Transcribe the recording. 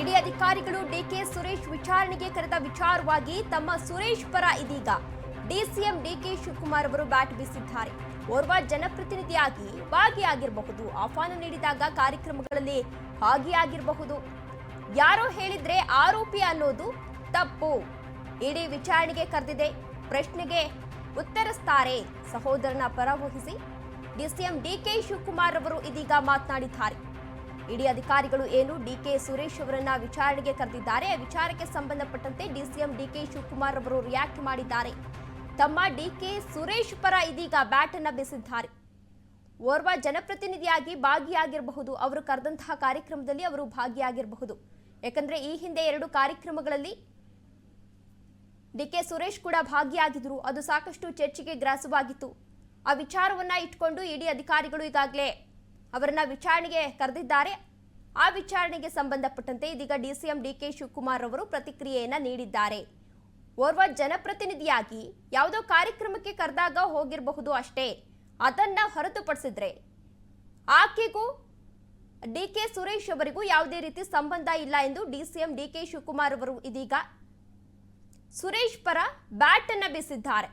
ಇಡಿ ಅಧಿಕಾರಿಗಳು ಡಿಕೆ ಸುರೇಶ್ ವಿಚಾರಣೆಗೆ ಕರೆದ ವಿಚಾರವಾಗಿ ತಮ್ಮ ಸುರೇಶ್ ಪರ ಇದೀಗ ಡಿಸಿಎಂ ಡಿಕೆ ಶಿವಕುಮಾರ್ ಅವರು ಬ್ಯಾಟ್ ಬೀಸಿದ್ದಾರೆ. ಓರ್ವ ಜನಪ್ರತಿನಿಧಿಯಾಗಿ ಭಾಗಿಯಾಗಿರಬಹುದು. ಆಹ್ವಾನ ನೀಡಿದಾಗ ಕಾರ್ಯಕ್ರಮಗಳಲ್ಲಿ ಭಾಗಿಯಾಗಿರಬಹುದು. ಯಾರೋ ಹೇಳಿದ್ರೆ ಆರೋಪಿ ಅನ್ನೋದು ತಪ್ಪು. ಇಡಿ ವಿಚಾರಣೆಗೆ ಕರೆದಿದೆ. ಪ್ರಶ್ನೆಗೆ ಉತ್ತರಿಸ್ತಾರೆ. ಸಹೋದರನ ಪರ ವಹಿಸಿ ಡಿಸಿಎಂ ಡಿಕೆ ಶಿವಕುಮಾರ್ ಅವರು ಇದೀಗ ಮಾತನಾಡಿದ್ದಾರೆ. ಇಡಿ ಅಧಿಕಾರಿಗಳು ಏನು ಡಿಕೆ ಸುರೇಶ್ ಅವರನ್ನ ವಿಚಾರಣೆಗೆ ಕರೆದಿದ್ದಾರೆ. ವಿಚಾರಕ್ಕೆ ಸಂಬಂಧಪಟ್ಟಂತೆ ಡಿಸಿಎಂ ಡಿಕೆ ಶಿವಕುಮಾರ್ ಅವರು ರಿಯಾಕ್ಟ್ ಮಾಡಿದ್ದಾರೆ. ತಮ್ಮ ಡಿಕೆ ಸುರೇಶ್ ಪರ ಇದೀಗ ಬ್ಯಾಟ್ ಅನ್ನ ಬೀಸಿದ್ದಾರೆ. ಓರ್ವ ಜನಪ್ರತಿನಿಧಿಯಾಗಿ ಭಾಗಿಯಾಗಿರಬಹುದು. ಅವರು ಕರೆದಂತಹ ಕಾರ್ಯಕ್ರಮದಲ್ಲಿ ಅವರು ಭಾಗಿಯಾಗಿರಬಹುದು. ಯಾಕಂದ್ರೆ ಈ ಹಿಂದೆ ಎರಡು ಕಾರ್ಯಕ್ರಮಗಳಲ್ಲಿ ಡಿಕೆ ಸುರೇಶ್ ಕೂಡ ಭಾಗಿಯಾಗಿದ್ರು ಅದು ಸಾಕಷ್ಟು ಚರ್ಚೆಗೆ ಗ್ರಾಸವಾಗಿತ್ತು. ಆ ವಿಚಾರವನ್ನ ಇಟ್ಕೊಂಡು ಇಡಿ ಅಧಿಕಾರಿಗಳು ಈಗಾಗಲೇ ಅವರನ್ನ ವಿಚಾರಣೆಗೆ ಕರೆದಿದ್ದಾರೆ. ಆ ವಿಚಾರಣೆಗೆ ಸಂಬಂಧಪಟ್ಟಂತೆ ಇದೀಗ ಡಿಸಿಎಂ ಡಿಕೆ ಶಿವಕುಮಾರ್ ಅವರು ಪ್ರತಿಕ್ರಿಯೆಯನ್ನ ನೀಡಿದ್ದಾರೆ. ಓರ್ವ ಜನಪ್ರತಿನಿಧಿಯಾಗಿ ಯಾವುದೋ ಕಾರ್ಯಕ್ರಮಕ್ಕೆ ಕರೆದಾಗ ಹೋಗಿರಬಹುದು ಅಷ್ಟೇ. ಅದನ್ನ ಹೊರತುಪಡಿಸಿದ್ರೆ ಆಕೆಗೂ ಡಿ ಕೆ ಸುರೇಶ್ ಅವರಿಗೂ ಯಾವುದೇ ರೀತಿ ಸಂಬಂಧ ಇಲ್ಲ ಎಂದು ಡಿಸಿಎಂ ಡಿ ಕೆ ಶಿವಕುಮಾರ್ ಅವರು ಇದೀಗ ಸುರೇಶ್ ಪರ ಬ್ಯಾಟ್ ಅನ್ನ ಬೀಸಿದ್ದಾರೆ.